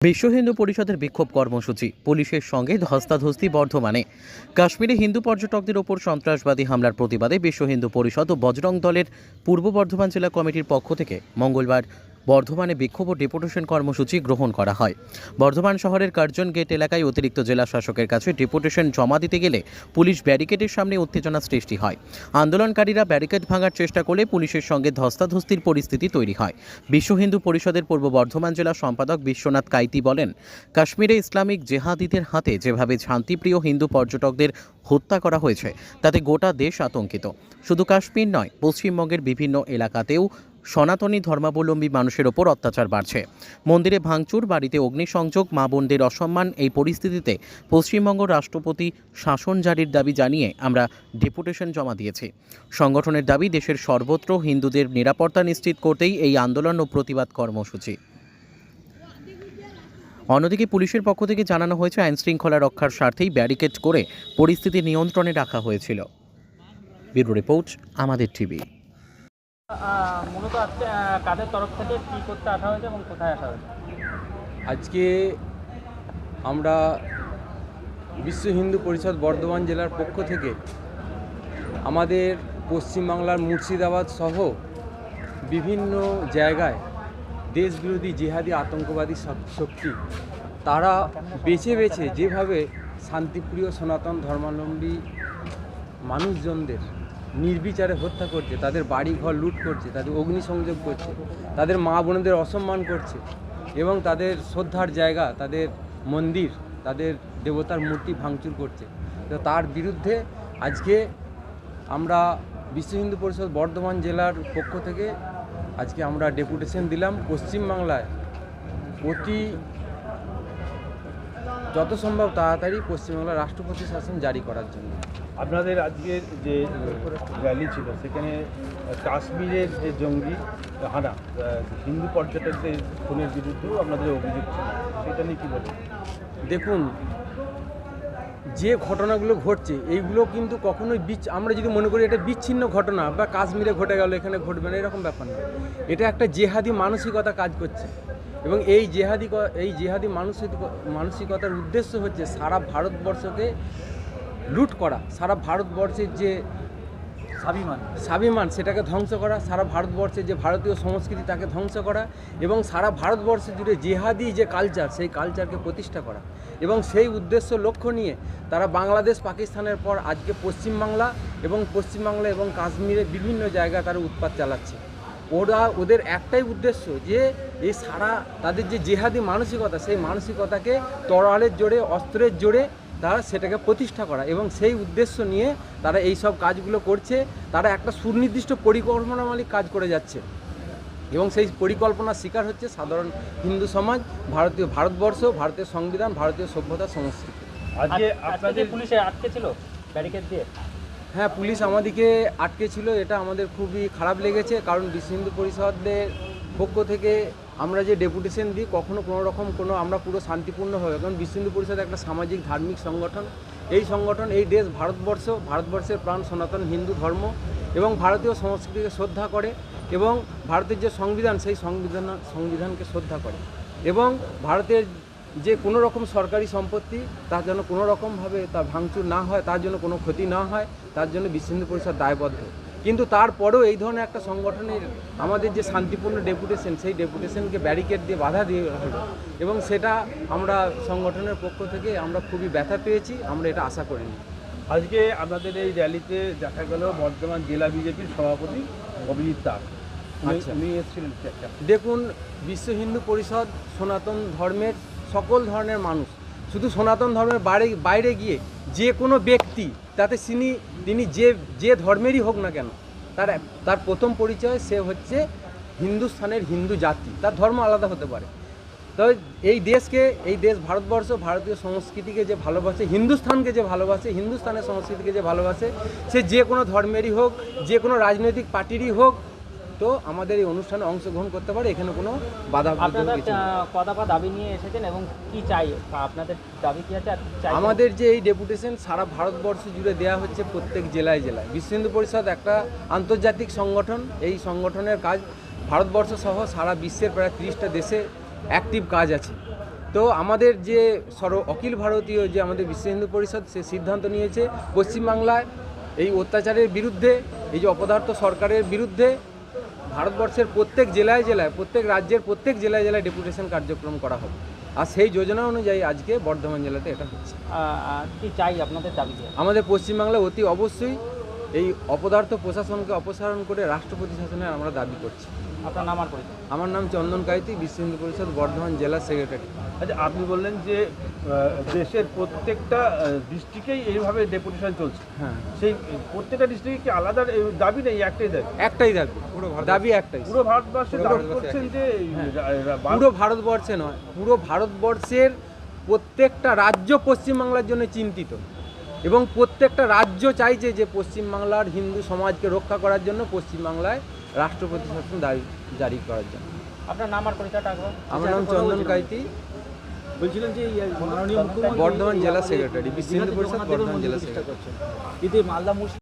বিশ্ব হিন্দু পরিষদের বিক্ষোভ কর্মসূচি, পুলিশের সঙ্গে ধস্তাধস্তি বর্ধমানে। কাশ্মীরে হিন্দু পর্যটকদের ওপর সন্ত্রাসবাদী হামলার প্রতিবাদে বিশ্ব হিন্দু পরিষদ ও বজরং দলের পূর্ব বর্ধমান জেলা কমিটির পক্ষ থেকে মঙ্গলবার বর্ধমানে বিক্ষোভ ও ডেপুটেশন কর্মসূচি গ্রহণ করা হয়। বর্ধমান শহরের কার্জন গেট এলাকায় অতিরিক্ত জেলা শাসকের কাছে ডেপুটেশন জমা দিতে গেলে পুলিশ ব্যারিকেডের সামনে উত্তেজনা সৃষ্টি হয়। আন্দোলনকারীরা ব্যারিকেড ভাঙার চেষ্টা করলে পুলিশের সঙ্গে ধস্তাধস্তির পরিস্থিতি তৈরি হয়। বিশ্ব হিন্দু পরিষদের পূর্ব বর্ধমান জেলা সম্পাদক বিশ্বনাথ কাইতি বলেন, কাশ্মীরে ইসলামিক জেহাদিদের হাতে যেভাবে শান্তিপ্রিয় হিন্দু পর্যটকদের হত্যা করা হয়েছে, তাতে গোটা দেশ আতঙ্কিত। শুধু কাশ্মীর নয়, পশ্চিমবঙ্গের বিভিন্ন এলাকাতেও সনাতনী ধর্মাবলম্বী মানুষের ওপর অত্যাচার বাড়ছে। মন্দিরে ভাঙচুর, বাড়িতে অগ্নিসংযোগ মা বোনদের অসম্মান এই পরিস্থিতিতে পশ্চিমবঙ্গ রাষ্ট্রপতি শাসন জারির দাবি জানিয়ে আমরা ডেপুটেশন জমা দিয়েছি। সংগঠনের দাবি, দেশের সর্বত্র হিন্দুদের নিরাপত্তা নিশ্চিত করতেই এই আন্দোলন ও প্রতিবাদ কর্মসূচি। অন্যদিকে পুলিশের পক্ষ থেকে জানানো হয়েছে, আইন শৃঙ্খলা রক্ষার স্বার্থেই ব্যারিকেড করে পরিস্থিতি নিয়ন্ত্রণে রাখা হয়েছিল। ব্যুরো রিপোর্ট, আমাদের টিভি। মূলত আজকে কাদের তরফ থেকে কী করতে আসা হয়েছে এবং কোথায় আসা হয়েছে? আজকে আমরা বিশ্ব হিন্দু পরিষদ বর্ধমান জেলার পক্ষ থেকে আমাদের পশ্চিমবাংলার মুর্শিদাবাদ সহ বিভিন্ন জায়গায় দেশবিরোধী জিহাদি আতঙ্কবাদী শক- শক্তি, তারা বেছে বেছে যেভাবে শান্তিপ্রিয় সনাতন ধর্মাবলম্বী মানুষজনদের নির্বিচারে হত্যা করছে, তাদের বাড়ি ঘর লুট করছে, তাদের অগ্নিসংযোগ করছে, তাদের মা বোনদের অসম্মান করছে এবং তাদের শ্রদ্ধার জায়গা, তাদের মন্দির, তাদের দেবতার মূর্তি ভাঙচুর করছে। তো তার বিরুদ্ধে আজকে আমরা বিশ্ব হিন্দু পরিষদ বর্ধমান জেলার পক্ষ থেকে আজকে আমরা ডেপুটেশন দিলাম। পশ্চিমবাংলায় অতি যত সম্ভব তাড়াতাড়ি পশ্চিমবাংলার রাষ্ট্রপতি শাসন জারি করার জন্য। আপনাদের আজকের যে র্যালি ছিল, সেখানে কাশ্মীরের যে জঙ্গি, হানা হিন্দু পর্যটকদের খুনের বিরুদ্ধেও আপনাদের অভিযোগ ছিল, সেটা নিয়ে কী বলবেন? দেখুন, যে ঘটনাগুলো ঘটছে, এইগুলো কিন্তু কখনোই বিচ, আমরা যদি মনে করি এটা বিচ্ছিন্ন ঘটনা, বা কাশ্মীরে ঘটে গেল, এখানে ঘটবে না, এরকম ব্যাপার না। এটা একটা জেহাদি মানসিকতা কাজ করছে। এবং এই জেহাদি এই জেহাদি মানসিক, মানসিকতার উদ্দেশ্য হচ্ছে সারা ভারতবর্ষকে লুট করা, সারা ভারতবর্ষের যে স্বাভিমান স্বাভিমান সেটাকে ধ্বংস করা, সারা ভারতবর্ষের যে ভারতীয় সংস্কৃতি তাকে ধ্বংস করা এবং সারা ভারতবর্ষ জুড়ে জেহাদি যে কালচার সেই কালচারকে প্রতিষ্ঠা করা এবং সেই উদ্দেশ্য লক্ষ্য নিয়ে তারা বাংলাদেশ, পাকিস্তানের পর আজকে পশ্চিমবাংলা এবং পশ্চিমবাংলা এবং কাশ্মীরে বিভিন্ন জায়গায় তারা উৎপাত চালাচ্ছে। ওরা, ওদের একটাই উদ্দেশ্য যে এই সারা তাদের যে জেহাদি মানসিকতা, সেই মানসিকতাকে তরোয়ালের জোরে, অস্ত্রের জোরে তারা সেটাকে প্রতিষ্ঠা করা এবং সেই উদ্দেশ্য নিয়ে তারা এই সব কাজগুলো করছে। তারা একটা সুনির্দিষ্ট পরিকল্পনামালিক কাজ করে যাচ্ছে। এবং সেই পরিকল্পনার শিকার হচ্ছে সাধারণ হিন্দু সমাজ ভারতীয় ভারতবর্ষ ভারতীয় সংবিধান ভারতীয় সভ্যতা সংস্কৃতি। আজকে আপনাদের পুলিশে আটকে ছিল ব্যারিকেড দিয়ে? হ্যাঁ পুলিশ আমাদেরকে আটকে ছিল এটা আমাদের খুবই খারাপ লেগেছে। কারণ বিশ্ব হিন্দু পরিষদের পক্ষ থেকে আমরা যে ডেপুটেশন দিই, কখনো কোনো রকম কোনো আমরা পুরো শান্তিপূর্ণভাবে, কারণ বিশ্ব হিন্দু পরিষদ একটা সামাজিক, ধার্মিক সংগঠন। এই সংগঠন, এই দেশ ভারতবর্ষ, ভারতবর্ষের প্রাণ সনাতন হিন্দু ধর্ম এবং ভারতীয় সংস্কৃতিকে শ্রদ্ধা করে এবং ভারতের যে সংবিধান, সেই সংবিধান, সংবিধানকে শ্রদ্ধা করে এবং ভারতের যে কোনো রকম সরকারি সম্পত্তি, তার জন্য কোনো রকমভাবে তা ভাঙচুর না হয়, তার জন্য কোনো ক্ষতি না হয়, তার জন্য বিশ্ব হিন্দু পরিষদ দায়বদ্ধ। কিন্তু তারপরেও এই ধরনের একটা সংগঠনের আমাদের যে শান্তিপূর্ণ ডেপুটেশন সেই ডেপুটেশনকে ব্যারিকেড দিয়ে বাধা দিয়ে হলো এবং সেটা আমরা সংগঠনের পক্ষ থেকে আমরা খুবই ব্যথা পেয়েছি আমরা এটা আশা করিনি। আজকে আপনাদের এই র্যালিতে দেখা গেল বর্ধমান জেলা বিজেপির সভাপতি অভিজিৎ দাস। আচ্ছা। দেখুন বিশ্ব হিন্দু পরিষদ সনাতন ধর্মের সকল ধরনের মানুষ শুধু সনাতন ধর্মের বাইরে বাইরে গিয়ে যে কোনো ব্যক্তি, তাতে তিনি তিনি যে যে ধর্মেরই হোক না কেন, তার তার প্রথম পরিচয় সে হচ্ছে হিন্দুস্থানের হিন্দু জাতি। তার ধর্ম আলাদা হতে পারে। তবে এই দেশকে, এই দেশ ভারতবর্ষ, ভারতীয় সংস্কৃতিকে যে ভালোবাসে, হিন্দুস্থানকে যে ভালোবাসে, হিন্দুস্থানের সংস্কৃতিকে যে ভালোবাসে, সে যে কোনো ধর্মেরই হোক, যে কোনো রাজনৈতিক পার্টিরই হোক তো আমাদের এই অনুষ্ঠানে অংশগ্রহণ করতে পারে এখানে কোনো বাধা আপনারা কদাপা দাবি নিয়ে এসেছেন এবং কি চাই? আপনাদের দাবি কি আছে আমাদের যে এই ডেপুটেশন সারা ভারতবর্ষ জুড়ে দেওয়া হচ্ছে প্রত্যেক জেলায় জেলায়। বিশ্ব হিন্দু পরিষদ একটা আন্তর্জাতিক সংগঠন এই সংগঠনের কাজ ভারতবর্ষ সহ সারা বিশ্বের প্রায় তিরিশটা দেশে অ্যাক্টিভ কাজ আছে। তো আমাদের যে সর অখিল ভারতীয় যে আমাদের বিশ্ব হিন্দু পরিষদ সে সিদ্ধান্ত নিয়েছে পশ্চিমবাংলায় এই অত্যাচারের বিরুদ্ধে এই যে অপদার্থ সরকারের বিরুদ্ধে ভারতবর্ষের প্রত্যেক জেলায় জেলায় প্রত্যেক রাজ্যের প্রত্যেক জেলায় জেলায় ডেপুটেশন কার্যক্রম করা হবে। আর সেই যোজনা অনুযায়ী আজকে বর্ধমান জেলাতে এটা হচ্ছে। কি চাই আপনাদের দাবি আমাদের পশ্চিমবাংলায় অতি অবশ্যই এই অপদার্থ প্রশাসনকে অপসারণ করে রাষ্ট্রপতি শাসনের আমরা দাবি করছি। আপনার নাম আর পরিচয়? আমার নাম চন্দন কাইতি বিশ্ব হিন্দু পরিষদ বর্ধমান জেলা সেক্রেটারি। আচ্ছা আপনি বললেন যে দেশের প্রত্যেকটা ডিস্ট্রিক্টেই এইভাবে ডেপুটেশন চলছে। হ্যাঁ। সেই প্রত্যেকটা ডিস্ট্রিক্টে কি আলাদা দাবি নেই একটাই দাবি? একটাই দাবি। পুরো দাবি একটাই। পুরো ভারতবর্ষে দাবি করছেন যে হ্যাঁ। পুরো ভারতবর্ষে নয় পুরো ভারতবর্ষের প্রত্যেকটা রাজ্য পশ্চিমবাংলার জন্য চিন্তিত। এবং প্রত্যেকটা রাজ্য চাইছে যে পশ্চিমবাংলার হিন্দু সমাজকে রক্ষা করার জন্য পশ্চিমবাংলায় রাষ্ট্রপতি শাসন জারি করার জন্য। আপনার নাম আর পরিচয়টা আমার নাম চন্দন কাইতি। বলছিলেন যে মাননীয় মুখ্যমন্ত্রী বর্ধমান জেলা সেক্রেটারি বিশ্ব হিন্দু পরিষদ বর্ধমান জেলা সেক্রেটারি। কিন্তু মালদা